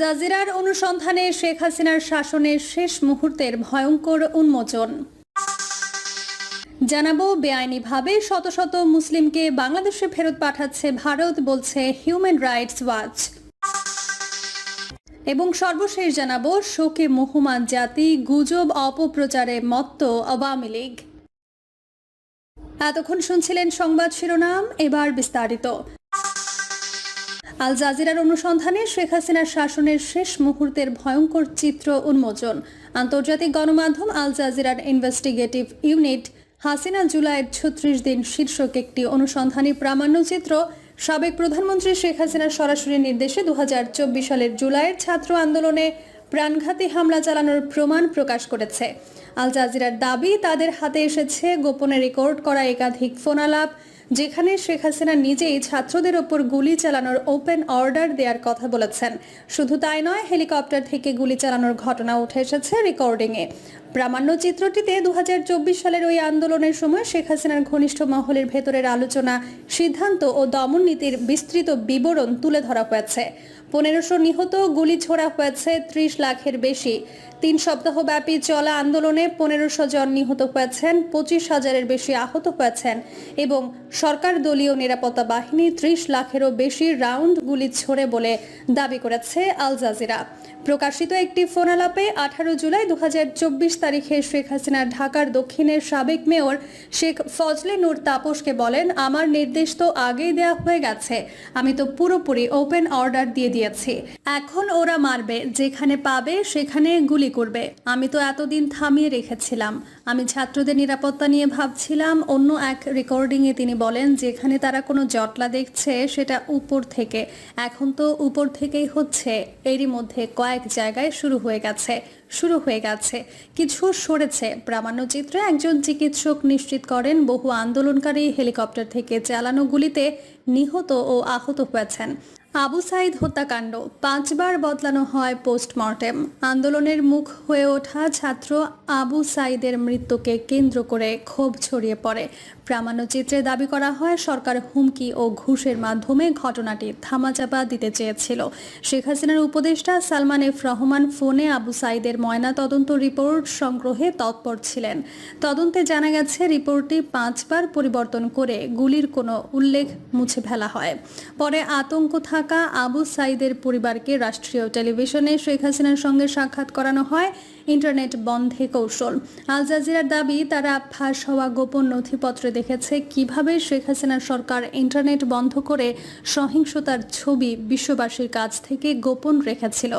জাজিরার অনুসন্ধানে শেখ হাসিনার শাসনের শেষ মুহূর্তের ভয়ঙ্কর উন্মোচন। জানাব, বেআইনিভাবে শত শত মুসলিমকে বাংলাদেশে ফেরত পাঠাচ্ছে ভারত, বলছে হিউম্যান রাইটস ওয়াচ এবং সর্বশেষ জানাব, শোকে মোহমান জাতি গুজব, অপপ্রচারে মত্ত আওয়ামী লীগ। এতক্ষণ শুনছিলেন সংবাদ শিরোনাম, এবার বিস্তারিত। আল জাজিরার অনুসন্ধানে শেখ হাসিনার শাসনের শেষ মুহূর্তের ভয়ঙ্কর চিত্র উন্মোচন। আন্তর্জাতিক গণমাধ্যম আল জাজিরার ইনভেস্টিগেটিভ ইউনিট হাসিনা জুলাইয়ের ছত্রিশ দিন শীর্ষক একটি অনুসন্ধানী প্রামাণ্যচিত্র সাবেক প্রধানমন্ত্রী শেখ হাসিনার সরাসরি নির্দেশে দু হাজার চব্বিশ সালের জুলাইয়ের ছাত্র আন্দোলনে প্রাণঘাতী হামলা চালানোর প্রমাণ প্রকাশ করেছে। আল জাজিরার দাবি, তাদের হাতে এসেছে গোপনে রেকর্ড করা একাধিক ফোনালাপ যেখানে শেখ হাসিনা নিজেই ছাত্রদের ওপর গুলি চালানোর ওপেন অর্ডার দেওয়ার কথা বলেছেন। শুধু তাই নয়, হেলিকপ্টার থেকে গুলি চালানোর ঘটনা উঠে এসেছে রেকর্ডিংয়ে প্রামাণ্য চিত্রটিতে দুহাজার চব্বিশ সালের ওই আন্দোলনের সময় শেখ হাসিনার ঘনিষ্ঠ মহলের ভেতরের আলোচনা, সিদ্ধান্ত ও দমন নীতির বিস্তৃত বিবরণ তুলে ধরা হয়েছে। পনেরোশো নিহত, গুলি ছোড়া হয়েছে, ত্রিশ লাখের বেশি। তিন সপ্তাহব্যাপী চলা আন্দোলনে পনেরোশো জন নিহত হয়েছেন, পঁচিশ হাজারের বেশি আহত হয়েছেন এবং সরকার দলীয় নিরাপত্তা বাহিনী ত্রিশ লাখেরও বেশি রাউন্ড গুলি ছোড়ে বলে দাবি করেছে আল জাজিরা। প্রকাশিত একটি ফোনালাপে আঠারো জুলাই দু হাজার চব্বিশ তারিখে শেখ হাসিনা ঢাকার দক্ষিণের সাবেক মেয়র শেখ ফজলে নূর তাপসকে বলেন, আমার নির্দেশ তো আগেই দেওয়া হয়ে গেছে। আমি তো পুরোপুরি ওপেন অর্ডার দিয়ে দিয়েছি। এখন ওরা মারবে। যেখানে পাবে, সেখানে গুলি করবে। আমি তো এতদিন থামিয়ে রেখেছিলাম। আমি ছাত্রদের নিরাপত্তা নিয়ে ভাবছিলাম। অন্য এক রেকর্ডিংয়ে তিনি বলেন, যেখানে তারা কোনো জটলা দেখছে, সেটা উপর থেকে। এখন তো উপর থেকেই হচ্ছে। এরই মধ্যে কয়েক জায়গায় শুরু হয়ে গেছে। শুরু হয়ে গেছে। কিছু সরেছে। প্রামাণ্যচিত্রে একজন চিকিৎসক নিশ্চিত করেন, বহু আন্দোলনকারী হেলিকপ্টার থেকে চালানো গুলিতে নিহত ও আহত হয়েছেন। আবু সাইদ হত্যাকাণ্ড পাঁচবার বদলানো হয় পোস্টমর্টেম। আন্দোলনের মুখ হয়ে ওঠা ছাত্র আবু সাইদের মৃত্যুকে কেন্দ্র করে ক্ষোভ ছড়িয়ে পড়ে। প্রামাণ্যচিত্রে দাবি করা হয়, সরকার হুমকি ও ঘুষের মাধ্যমে ঘটনাটি থামাচাপা দিতে চেয়েছিল। শেখ হাসিনার উপদেষ্টা সালমান এফ রহমান ফোনে আবু সাইদের ময়না তদন্ত রিপোর্ট সংগ্রহে তৎপর ছিলেন। তদন্তে জানা গেছে, রিপোর্টটি পাঁচবার পরিবর্তন করে গুলির কোনো উল্লেখ মুছে ফেলা হয়। পরে আতঙ্ক থাকা আবু সাইদের পরিবারকে রাষ্ট্রীয় টেলিভিশনে শেখ হাসিনার সঙ্গে সাক্ষাৎ করানো হয় ইন্টারনেট বন্ধে কৌশল। আল জাজিরার দাবি, তারা ফাঁস হওয়া গোপন নথিপত্রে দেখেছে কীভাবে শেখ হাসিনার সরকার ইন্টারনেট বন্ধ করে সহিংসতার ছবি বিশ্ববাসীর কাছ থেকে গোপন রেখেছিল।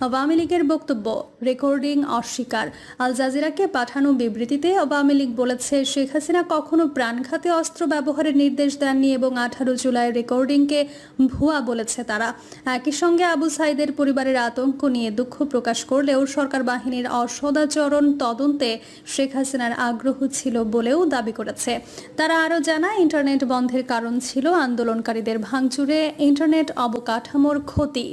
আওয়ামী লীগের বক্তব্য, রেকর্ডিং অস্বীকার। আল জাজিরাকে পাঠানো বিবৃতিতে আওয়ামী লীগ বলেছে, শেখ হাসিনা কখনো প্রাণঘাতী অস্ত্র ব্যবহারের নির্দেশ দেননি এবং আঠারো জুলাই রেকর্ডিংকে ভুয়া বলেছে তারা। একই সঙ্গে আবু সাইদের পরিবারের আতঙ্ক নিয়ে দুঃখ প্রকাশ করলেও সরকার বাহিনীর অসদাচরণ তদন্তে শেখ হাসিনার আগ্রহ ছিল বলেও দাবি করেছে। তারা আরও জানায়, ইন্টারনেট বন্ধের কারণ ছিল আন্দোলনকারীদের ভাঙচুরে, ইন্টারনেট অবকাঠামোর ক্ষতি।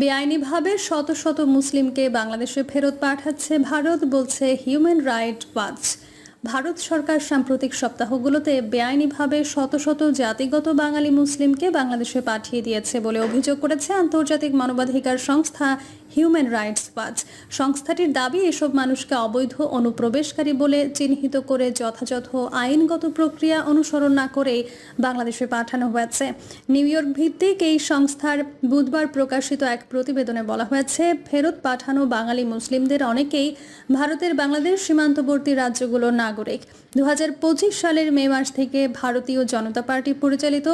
বেআইনিভাবে শত শত মুসলিমকে বাংলাদেশে ফেরত পাঠাচ্ছে ভারত, বলছে হিউম্যান রাইট ওয়াচ ভারত সরকার সাম্প্রতিক সপ্তাহগুলোতে বেআইনিভাবে শত শত জাতিগত বাঙালি মুসলিমকে বাংলাদেশে পাঠিয়ে দিয়েছে বলে অভিযোগ করেছে আন্তর্জাতিক মানবাধিকার সংস্থা হিউম্যান রাইটস ওয়াচ সংস্থাটির দাবি, এসব মানুষকে অবৈধ অনুপ্রবেশকারী বলে চিহ্নিত করে যথাযথ আইনগত প্রক্রিয়া অনুসরণ না করে বাংলাদেশে পাঠানো হয়েছে। নিউ ইয়র্ক ভিত্তিক এই সংস্থার বুধবার প্রকাশিত এক প্রতিবেদনে বলা হয়েছে, ফেরত পাঠানো বাঙালি মুসলিমদের অনেকেই ভারতের বাংলাদেশ সীমান্তবর্তী রাজ্যগুলোর নাগরিক। দু হাজার পঁচিশ সালের মে মাস থেকে ভারতীয় জনতা পার্টি পরিচালিত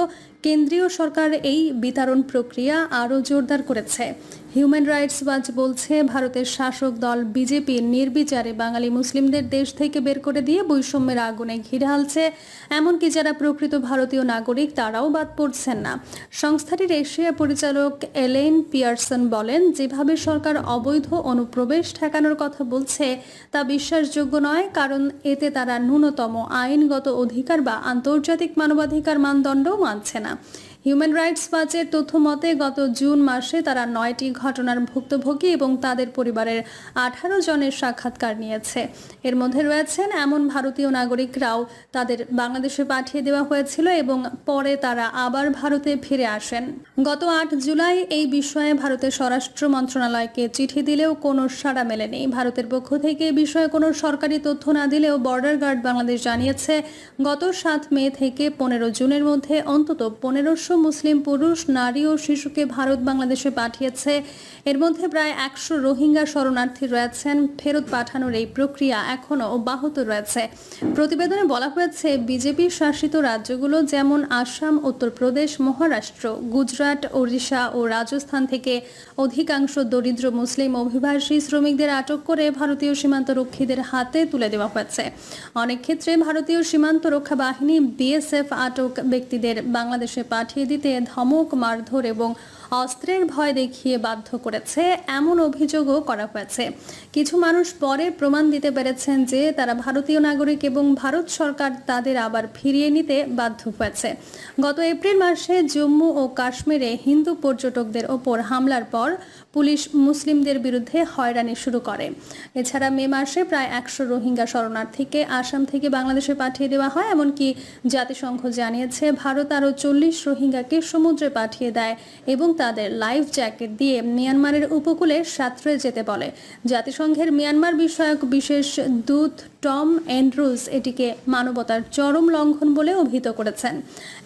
কেন্দ্রীয় সরকার এই বিতরণ প্রক্রিয়া আরও জোরদার করেছে। হিউম্যান রাইটস ওয়াচ বলছে, ভারতের শাসক দল বিজেপি নির্বিচারে বাঙালি মুসলিমদের দেশ থেকে বের করে দিয়ে বৈষম্যের আগুনে ঘিরে হালছে। এমনকি যারা প্রকৃত ভারতীয় নাগরিক, তারাও বাদ পড়ছেন না। সংস্থাটির এশিয়া পরিচালক এলেন পিয়ারসন বলেন, যেভাবে সরকার অবৈধ অনুপ্রবেশ ঠেকানোর কথা বলছে, তা বিশ্বাসযোগ্য নয়, কারণ এতে তারা ন্যূনতম আইনগত অধিকার বা আন্তর্জাতিক মানবাধিকার মানদণ্ডও মানছে না। হিউম্যান রাইটস ওয়াচের তথ্য মতে, গত জুন মাসে তারা নয়টি ঘটনার ভুক্তভোগী এবং তাদের পরিবারের আঠারো জনের সাক্ষাৎকার নিয়েছে। এর মধ্যে রয়েছেন এমন ভারতীয় নাগরিকরাও তাদের বাংলাদেশে পাঠিয়ে দেওয়া হয়েছিল এবং পরে তারা আবার ভারতে ফিরে আসেন। গত আট জুলাই এই বিষয়ে ভারতের স্বরাষ্ট্র মন্ত্রণালয়কে চিঠি দিলেও কোনো সাড়া মেলেনি। ভারতের পক্ষ থেকে এ বিষয়ে কোনো সরকারি তথ্য না দিলেও বর্ডার গার্ড বাংলাদেশ জানিয়েছে, গত সাত মে থেকে পনেরো জুনের মধ্যে অন্তত পনেরোশো মুসলিম পুরুষ, নারী ও শিশুকে ভারত বাংলাদেশে পাঠিয়েছে। এর মধ্যে প্রায় একশো রোহিঙ্গা শরণার্থী রয়েছেন। ফেরত পাঠানোর এই প্রক্রিয়া এখনও অব্যাহত রয়েছে। প্রতিবেদনে বলা হয়েছে, বিজেপি শাসিত রাজ্যগুলো যেমন আসাম, উত্তরপ্রদেশ, মহারাষ্ট্র, গুজরাট, ওড়িশা ও রাজস্থান থেকে অধিকাংশ দরিদ্র মুসলিম অভিবাসী শ্রমিকদের আটক করে ভারতীয় সীমান্ত রক্ষীদের হাতে তুলে দেওয়া হয়েছে। অনেক ক্ষেত্রে ভারতীয় সীমান্ত রক্ষা বাহিনী, বিএসএফ আটক ব্যক্তিদের বাংলাদেশে পাঠিয়ে দিতে ধমক মারধর এবং অস্ত্রের ভয় দেখিয়ে বাধ্য করেছে, এমন অভিযোগও করা হয়েছে। কিছু মানুষ পরে প্রমাণ দিতে পেরেছেন যে তারা ভারতীয় নাগরিক এবং ভারত সরকার তাদের আবার ফিরিয়ে নিতে বাধ্য হয়েছে। গত এপ্রিল মাসে জম্মু ও কাশ্মীরে হিন্দু পর্যটকদের ওপর হামলার পর পুলিশ মুসলিমদের বিরুদ্ধে হয়রানি শুরু করে। এছাড়া মে মাসে প্রায় একশো রোহিঙ্গা শরণার্থীকে আসাম থেকে বাংলাদেশে পাঠিয়ে দেওয়া হয়, এমনকি জাতিসংঘ জানিয়েছে ভারত আরও চল্লিশ রোহিঙ্গাকে সমুদ্রে পাঠিয়ে দেয় এবং তাদের লাইফ জ্যাকেট দিয়ে মিয়ানমারের উপকূলে সাঁতরে যেতে বলে। জাতিসংঘের মিয়ানমার বিষয়ক বিশেষ দূত টম অ্যান্ড্রুজ এটিকে মানবতার চরম লঙ্ঘন বলে অভিহিত করেছেন।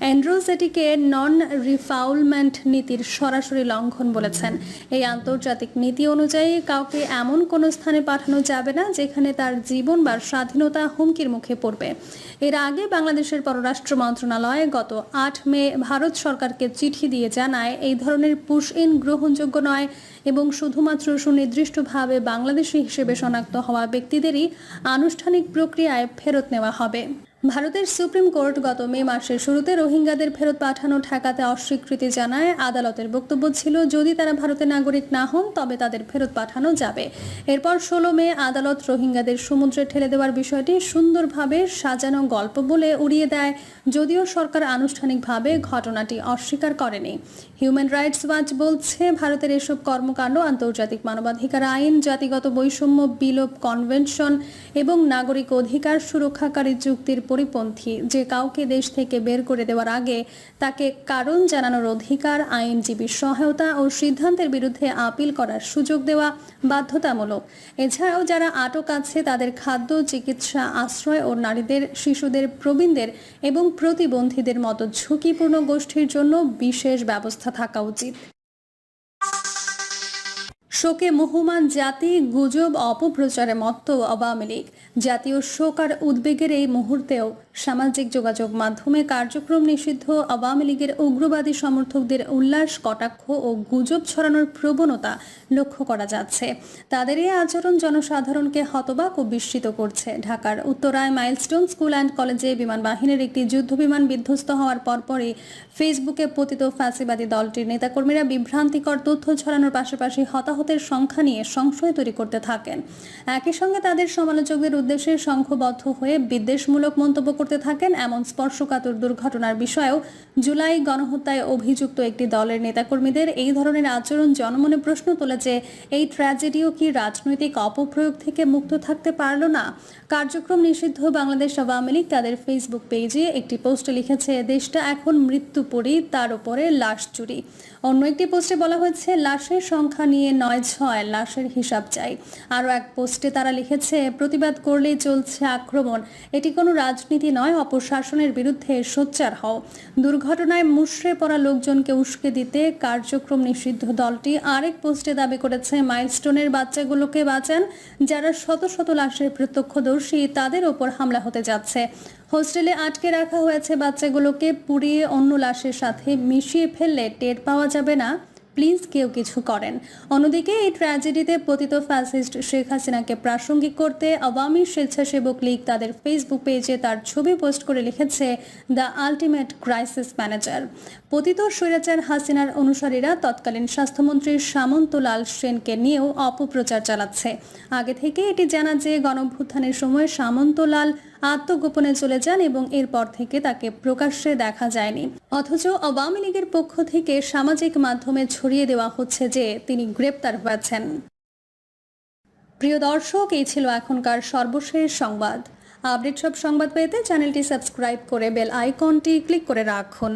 অ্যান্ড্রুজ এটিকে নন রিফাউলমেন্ট নীতির সরাসরি লঙ্ঘন বলেছেন। এই আন্তর্জাতিক নীতি অনুযায়ী কাউকে এমন কোনো স্থানে পাঠানো যাবে না যেখানে তার জীবন বা স্বাধীনতা হুমকির মুখে পড়বে। এর আগে বাংলাদেশের পররাষ্ট্র মন্ত্রণালয় গত আট মে ভারত সরকারকে চিঠি দিয়ে জানায়, এই ধরনের পুশ ইন গ্রহণযোগ্য নয়। এবং শুধুমাত্র সুনির্দিষ্টভাবে বাংলাদেশি হিসেবে শনাক্ত হওয়া ব্যক্তিদেরই আনুষ্ঠানিক প্রক্রিয়ায় ফেরত নেওয়া হবে। ভারতের সুপ্রিম কোর্ট গত মে মাসের শুরুতে রোহিঙ্গাদের ফেরত পাঠানো ঠেকাতে অস্বীকৃতি জানায় আদালতের বক্তব্য ছিল, যদি তারা ভারতের নাগরিক না হন, তবে তাদের ফেরত পাঠানো যাবে। এরপর ষোলো মে আদালত রোহিঙ্গাদের সমুদ্রে ঠেলে দেওয়ার বিষয়টি সুন্দরভাবে সাজানো গল্প বলে উড়িয়ে দেয়। যদিও সরকার আনুষ্ঠানিকভাবে ঘটনাটি অস্বীকার করেনি। হিউম্যান রাইটস ওয়াচ বলছে, ভারতের এসব কর্মকাণ্ড, আন্তর্জাতিক মানবাধিকার আইন, জাতিগত বৈষম্য, বিলোপ কনভেনশন এবং নাগরিক অধিকার সুরক্ষাকারী চুক্তির পরিপন্থী। যে কাউকে দেশ থেকে বের করে দেওয়ার আগে তাকে কারণ জানানোর অধিকার আইনজীবীর সহায়তা ও সিদ্ধান্তের বিরুদ্ধে আপিল করার সুযোগ দেওয়া বাধ্যতামূলক। এছাড়াও যারা আটক আছে তাদের খাদ্য, চিকিৎসা, আশ্রয় ও নারীদের, শিশুদের, প্রবীণদের এবং প্রতিবন্ধীদের মতো ঝুঁকিপূর্ণ গোষ্ঠীর জন্য বিশেষ ব্যবস্থা থাকা উচিত। শোকে মুহমান জাতি গুজব অপপ্রচারে মত্ত আওয়ামী লীগ। জাতীয় শোক আর উদ্বেগের এই মুহূর্তেও সামাজিক যোগাযোগ মাধ্যমে কার্যক্রম নিষিদ্ধ, আওয়ামী লীগের উগ্রবাদী সমর্থকদের উল্লাস, কটাক্ষ ও গুজব ছড়ানোর প্রবণতা লক্ষ্য করা যাচ্ছে। তাদের এই আচরণ জনসাধারণকে হতবাক ও বিস্মিত করছে। ঢাকার উত্তরায় মাইলস্টোন স্কুল অ্যান্ড কলেজে বিমান বাহিনীর একটি যুদ্ধবিমান বিধ্বস্ত হওয়ার পরপরই ফেসবুকে পতিত ফ্যাসিবাদী দলটির নেতাকর্মীরা বিভ্রান্তিকর তথ্য ছড়ানোর পাশাপাশি হতাহতের সংখ্যা নিয়ে সংশয় তৈরি করতে থাকেন। একই সঙ্গে তাদের সমালোচকদের উদ্দেশ্যে সংঘবদ্ধ হয়ে বিদ্বেষমূলক মন্তব্য করতে থাকেন। এমন স্পর্শকাতর দুর্ঘটনার বিষয়েও জুলাই গণহত্যায় অভিযুক্ত একটি দলের নেতাকর্মীদের এই ধরনের আচরণ জনমনে প্রশ্ন তুলেছে। এই ট্র্যাজেডিও কি রাজনৈতিক অপপ্রয়োগ থেকে মুক্ত থাকতে পারল না? কার্যক্রম নিষিদ্ধ বাংলাদেশ আওয়ামী লীগ তাদের ফেসবুক পেজে একটি পোস্টে লিখেছে, দেশটা এখন মৃত্যু মৃত্যুপুরী, তার উপরে লাশ চুরি। অন্য একটি পোস্টে বলা হয়েছে, লাশের সংখ্যা নিয়ে নয় ছয়, লাশের হিসাব চাই। আরও এক পোস্টে তারা লিখেছে, প্রতিবাদ করলেই চলছে আক্রমণ। এটি কোনো রাজনীতি নয়, অপশাসনের বিরুদ্ধে সোচ্চার হও। দুর্ঘটনায় মুশড়ে পড়া লোকজনকে উস্কে দিতে কার্যক্রম নিষিদ্ধ দলটি। আরেক পোস্টে দাবি করেছে, মাইলস্টোনের বাচ্চাগুলোকে বাঁচান, যারা শত শত লাশের প্রত্যক্ষদর্শী, তাদের ওপর হামলা হতে যাচ্ছে। হোস্টেলে আটকে রাখা হয়েছে বাচ্চাগুলোকে, পুড়িয়ে অন্য লাশের সাথে মিশিয়ে ফেললে টের পাওয়া যাবে না। প্লিজ কেউ কিছু করেন। অন্যদিকে, এই ট্র্যাজেডিতে পতিত ফ্যাসিস্ট শেখ হাসিনাকে প্রাসঙ্গিক করতে আওয়ামী স্বেচ্ছাসেবক লীগ তাদের ফেসবুক পেজে তার ছবি পোস্ট করে লিখেছে দ্য আলটিমেট ক্রাইসিস ম্যানেজার। পতিত স্বৈরাচার হাসিনার অনুসারীরা তৎকালীন স্বাস্থ্যমন্ত্রী সামন্তলাল সেনকে নিয়েও অপপ্রচার চালাচ্ছে। আগে থেকে এটি জানা যে গণভ্যুত্থানের সময় সামন্তলাল আত্মগোপনে চলে যান এবং এরপর থেকে তাকে প্রকাশ্যে দেখা যায়নি। অথচ আওয়ামী লীগের পক্ষ থেকে সামাজিক মাধ্যমে ছড়িয়ে দেওয়া হচ্ছে যে তিনি গ্রেপ্তার হয়েছেন। প্রিয় দর্শক, এই ছিল এখনকার সর্বশেষ সংবাদ। আপডেট সব সংবাদ পেতে চ্যানেলটি সাবস্ক্রাইব করে বেল আইকনটি ক্লিক করে রাখুন।